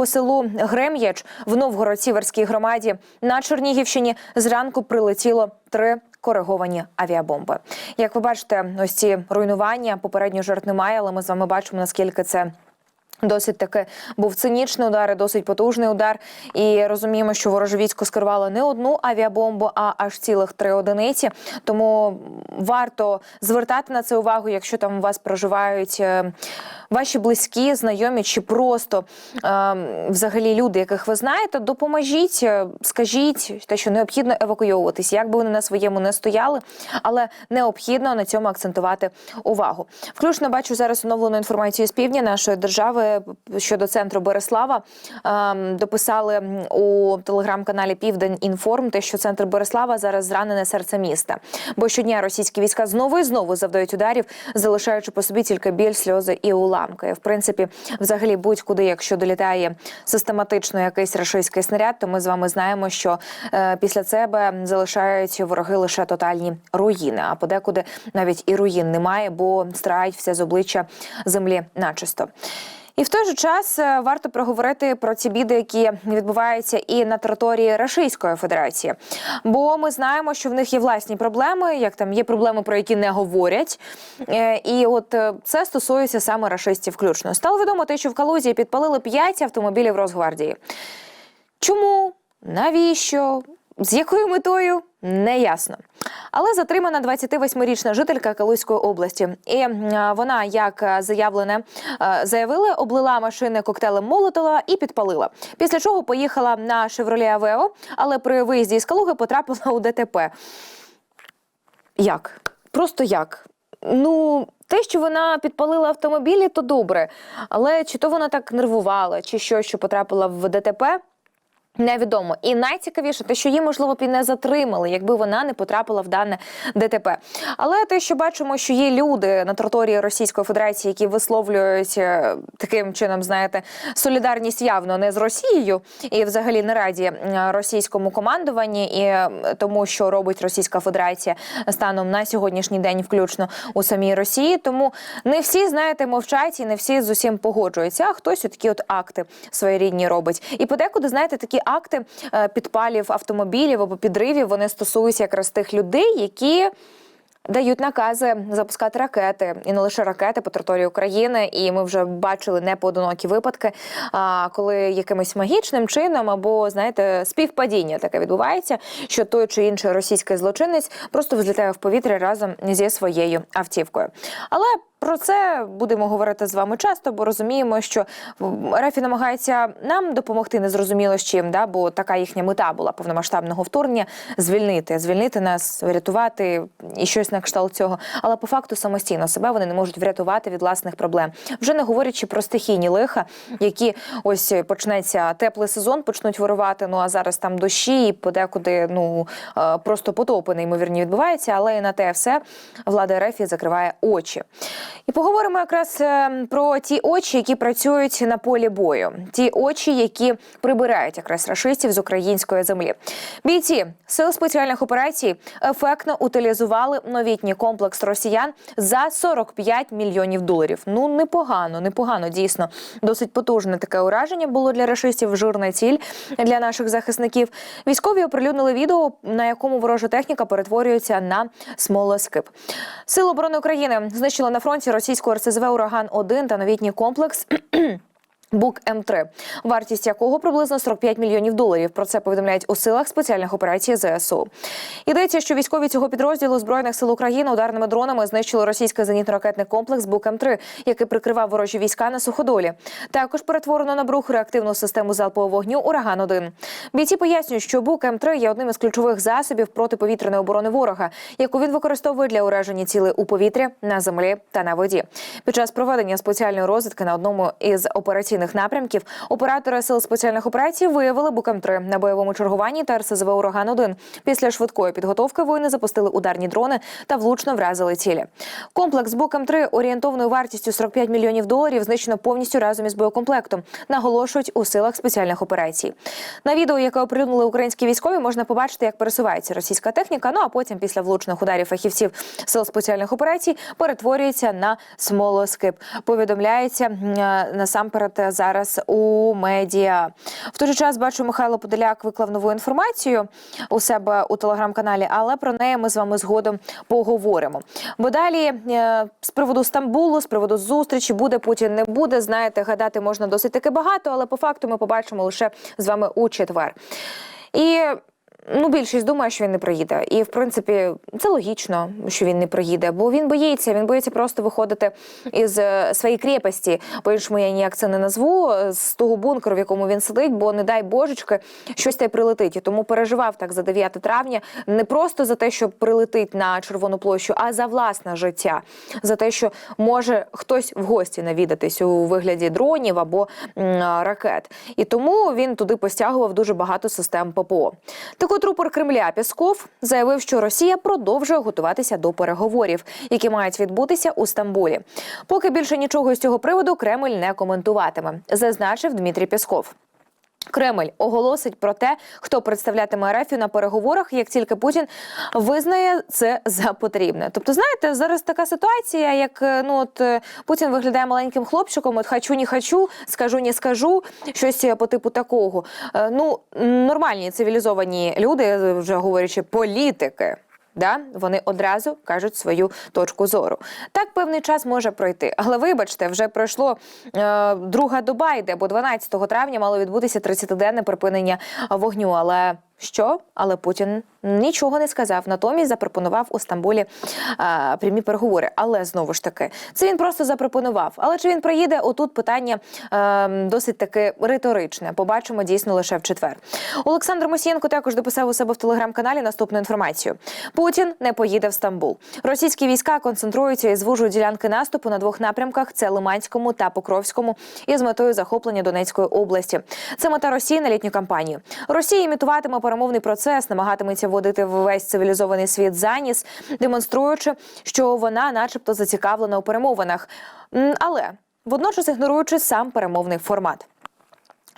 по селу Грем'яч в Новгород-Сіверській громаді на Чернігівщині зранку прилетіло три кориговані авіабомби. Як ви бачите, ось ці руйнування попередньо жертв немає, але ми з вами бачимо наскільки це. Досить таки був цинічний удар, і досить потужний удар. І розуміємо, що вороже військо скерувало не одну авіабомбу, а аж цілих три одиниці. Тому варто звертати на це увагу, якщо там у вас проживають е, ваші близькі, знайомі чи просто е, взагалі люди, яких ви знаєте, допоможіть, е, скажіть те, що необхідно евакуйовуватись, як би вони на своєму не стояли, але необхідно на цьому акцентувати увагу. Включно бачу зараз оновлену інформацію з півдня нашої держави щодо центру Береслава. Ем, дописали у телеграм-каналі Південь Інформ, те, що центр Береслава зараз зранене серце міста. Бо щодня російські війська знову і знову завдають ударів, залишаючи по собі тільки біль, сльози і уламки. В принципі, взагалі, будь-куди, якщо долітає систематично якийсь рашистський снаряд, то ми з вами знаємо, що е, після себе залишають вороги лише тотальні руїни. А подекуди навіть і руїн немає, бо стирають все з обличчя землі начисто. І в той же час е, варто проговорити про ці біди, які відбуваються і на території Російської Федерації. Бо ми знаємо, що в них є власні проблеми, як там є проблеми, про які не говорять. Е, І от е, це стосується саме рашистів. Включно стало відомо те, що в Калузі підпалили 5 автомобілів Росгвардії. Чому? Навіщо? З якою метою? Неясно. Але затримана 28-річна жителька Калузької області. І вона, як е, заявлене, е, заявили, облила машини коктейлем Молотова і підпалила. Після чого поїхала на Шевролі Авео, але при виїзді з Калуги потрапила у ДТП. Як? Просто як? Ну, те, що вона підпалила автомобілі, то добре. Але чи то вона так нервувала, чи що, що потрапила в ДТП, Невідомо і найцікавіше, те, що її можливо б і не затримали, якби вона не потрапила в дане ДТП. Але те, що бачимо, що є люди на території Російської Федерації, які висловлюють е, таким чином, знаєте, солідарність явно не з Росією і взагалі не раді е, російському командуванні і е, тому, що робить Російська Федерація станом на сьогоднішній день, включно у самій Росії. Тому не всі знаєте, мовчать і не всі з усім погоджуються. А хтось такі от акти своєрідні робить. І подекуди знаєте такі акти е, підпалів автомобілів або підривів вони стосуються якраз тих людей, які. Дають накази запускати ракети і не лише ракети по території України. І ми вже бачили непоодинокі випадки, коли якимось магічним чином або знаєте співпадіння таке відбувається, що той чи інший російський злочинець просто взлітає в повітря разом зі своєю автівкою. Але про це будемо говорити з вами часто, бо розуміємо, що Рефі намагається нам допомогти незрозуміло з чим, да, бо така їхня мета була повномасштабного вторгнення звільнити, звільнити нас, врятувати і щось на кшталт цього. Але по факту самостійно себе вони не можуть врятувати від власних проблем. Вже не говорячи про стихійні лиха, які ось почнеться теплий сезон, почнуть вирувати. Ну а зараз там дощі, і подекуди ну е, просто потопи неймовірні відбуваються, але і на те все влада Рефі закриває очі. І поговоримо якраз е, про ті очі, які працюють на полі бою, ті очі, які прибирають якраз рашистів з української землі. Бійці сил спеціальних операцій ефектно утилізували новітній комплекс росіян за 45 мільйонів доларів. Ну непогано, непогано дійсно. Досить потужне таке ураження було для рашистів. Жирна ціль для наших захисників. Військові оприлюднили відео, на якому ворожа техніка перетворюється на смолоскип. Сили оборони України знищили на фронті російського РСЗВ Ураган 1 та новітній комплекс. Бук М3, вартість якого приблизно 45 мільйонів доларів. Про це повідомляють у силах спеціальних операцій ЗСУ. Йдеться, що військові цього підрозділу збройних сил України ударними дронами знищили російський зенітно-ракетний комплекс Бук М3, який прикривав ворожі війська на суходолі. Також перетворено на брух реактивну систему залпового вогню Ураган 1 Бійці пояснюють, що Бук М3 є одним із ключових засобів протиповітряної оборони ворога, яку він використовує для ураження цілей у повітрі, на землі та на воді. Під час проведення спеціальної розвідки на одному із операційних напрямків оператори сил спеціальних операцій виявили букам 3 на бойовому чергуванні та РСЗВ ураган 1 Після швидкої підготовки воїни запустили ударні дрони та влучно вразили цілі. Комплекс букам 3 орієнтовною вартістю 45 мільйонів доларів знищено повністю разом із боєкомплектом. Наголошують у силах спеціальних операцій. На відео, яке оприлюднили українські військові, можна побачити, як пересувається російська техніка. Ну а потім, після влучних ударів фахівців сил спеціальних операцій, перетворюється на смолоскип. Повідомляється насамперед е, зараз у медіа. В той же час бачу, Михайло Подоляк виклав нову інформацію у себе у телеграм-каналі, але про неї ми з вами згодом поговоримо. Бо далі е, з приводу Стамбулу, з приводу зустрічі, буде Путін, не буде. Знаєте, гадати можна досить таки багато, але по факту ми побачимо лише з вами у четвер. І Ну, більшість думає, що він не приїде. І в принципі, це логічно, що він не приїде, бо він боїться. Він боїться просто виходити із е, своєї крепості. По іншому я ніяк це не назву з того бункеру, в якому він сидить, бо не дай божечки, щось те прилетить. І тому переживав так за 9 травня не просто за те, що прилетить на червону площу, а за власне життя, за те, що може хтось в гості навідатись у вигляді дронів або м, ракет. І тому він туди постягував дуже багато систем ППО. Так от рупор Кремля Пісков заявив, що Росія продовжує готуватися до переговорів, які мають відбутися у Стамбулі. Поки більше нічого з цього приводу Кремль не коментуватиме, зазначив Дмитрій Пісков. Кремль оголосить про те, хто представлятиме РФ на переговорах, як тільки Путін визнає це за потрібне. Тобто, знаєте, зараз така ситуація, як е, ну от е, Путін виглядає маленьким хлопчиком, от хочу, не хочу, скажу, не скажу, щось по типу такого. Е, Ну нормальні цивілізовані люди, вже говорячи, політики. Да, вони одразу кажуть свою точку зору. Так певний час може пройти, але вибачте, вже пройшло е, друга доба йде, бо 12 травня мало відбутися 30-денне припинення вогню. Але що? Але Путін нічого не сказав. Натомість запропонував у Стамбулі е, прямі переговори. Але знову ж таки, це він просто запропонував. Але чи він приїде? Отут питання е, досить таки риторичне. Побачимо дійсно лише в четвер. Олександр Мосієнко також дописав у себе в телеграм-каналі наступну інформацію: Путін не поїде в Стамбул. Російські війська концентруються і звужують ділянки наступу на двох напрямках: це Лиманському та Покровському, із метою захоплення Донецької області. Це мета Росії на літню кампанію. Росія імітуватиме перемовний процес, намагатиметься вводити в весь цивілізований світ за ніс, демонструючи, що вона, начебто, зацікавлена у перемовинах, але водночас ігноруючи сам перемовний формат.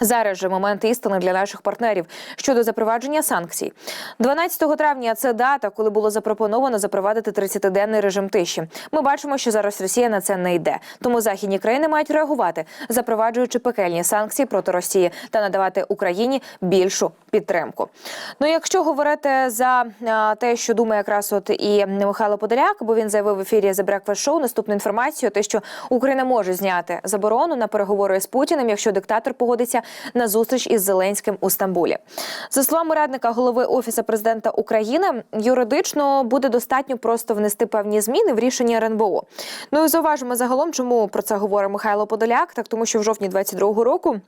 Зараз же момент істини для наших партнерів щодо запровадження санкцій. 12 травня це дата, коли було запропоновано запровадити 30-денний режим тиші. Ми бачимо, що зараз Росія на це не йде. Тому західні країни мають реагувати, запроваджуючи пекельні санкції проти Росії та надавати Україні більшу підтримку. Ну, якщо говорити за те, що думає якраз от і Михайло Подоляк, бо він заявив в ефірі The Breakfast Show наступну інформацію, те, що Україна може зняти заборону на переговори з Путіним, якщо диктатор погодиться на зустріч із Зеленським у Стамбулі. За словами радника голови офісу президента України, юридично буде достатньо просто внести певні зміни в рішення РНБО. Ну і зауважимо загалом, чому про це говорить Михайло Подоляк, так тому що в жовтні 22-го року.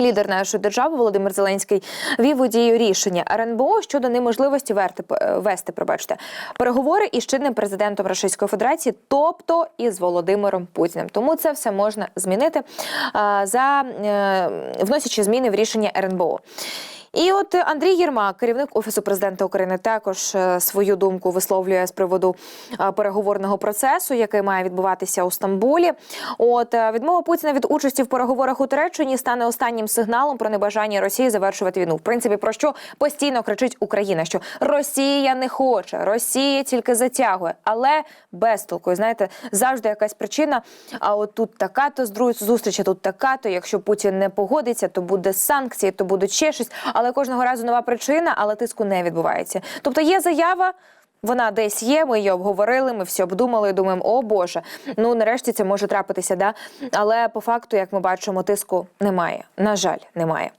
Лідер нашої держави Володимир Зеленський вів у дію рішення РНБО щодо неможливості верти, е, вести пробачте, переговори із чинним президентом Російської Федерації, тобто із Володимиром Путіним. Тому це все можна змінити за е, вносячи зміни в рішення РНБО. І от Андрій Єрмак, керівник офісу президента України, також е, свою думку висловлює з приводу е, переговорного процесу, який має відбуватися у Стамбулі. От е, відмова Путіна від участі в переговорах у Туреччині стане останнім сигналом про небажання Росії завершувати війну. В принципі, про що постійно кричить Україна: що Росія не хоче, Росія тільки затягує, але без толку. Знаєте, завжди якась причина. А от тут така то зустріч, а тут така, то якщо Путін не погодиться, то буде санкції, то будуть ще щось. Кожного разу нова причина, але тиску не відбувається. Тобто є заява. Вона десь є, ми її обговорили, ми все обдумали. Думаємо, о Боже, ну нарешті це може трапитися, да. Але по факту, як ми бачимо, тиску немає. На жаль, немає.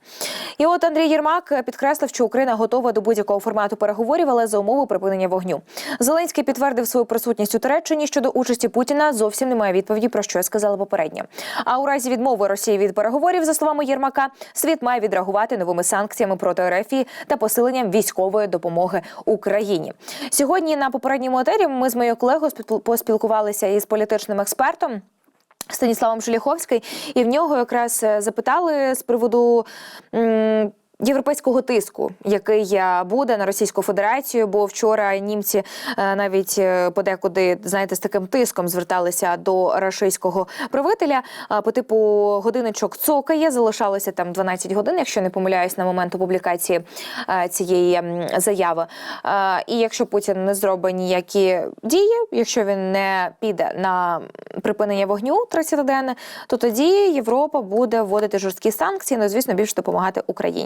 І от Андрій Єрмак підкреслив, що Україна готова до будь-якого формату переговорів, але за умови припинення вогню. Зеленський підтвердив свою присутність у Туреччині щодо участі Путіна. Зовсім немає відповіді про що я сказала попередньо. А у разі відмови Росії від переговорів, за словами Єрмака, світ має відреагувати новими санкціями проти РФ та посиленням військової допомоги Україні. Сьогодні на попередньому етері ми з моєю колегою спіл- поспілкувалися із політичним експертом. Станіславом Шеліховський, і в нього якраз е, запитали з приводу Європейського тиску, який буде на Російську Федерацію, бо вчора німці е, навіть е, подекуди знаєте з таким тиском зверталися до рашистського правителя. По типу годиночок цокає, залишалося там 12 годин, якщо не помиляюсь, на момент опублікації е, цієї заяви. І якщо Путін не зробить ніякі дії, якщо він не піде на припинення вогню 30-денне, то тоді Європа буде вводити жорсткі санкції, ну звісно, більше допомагати Україні.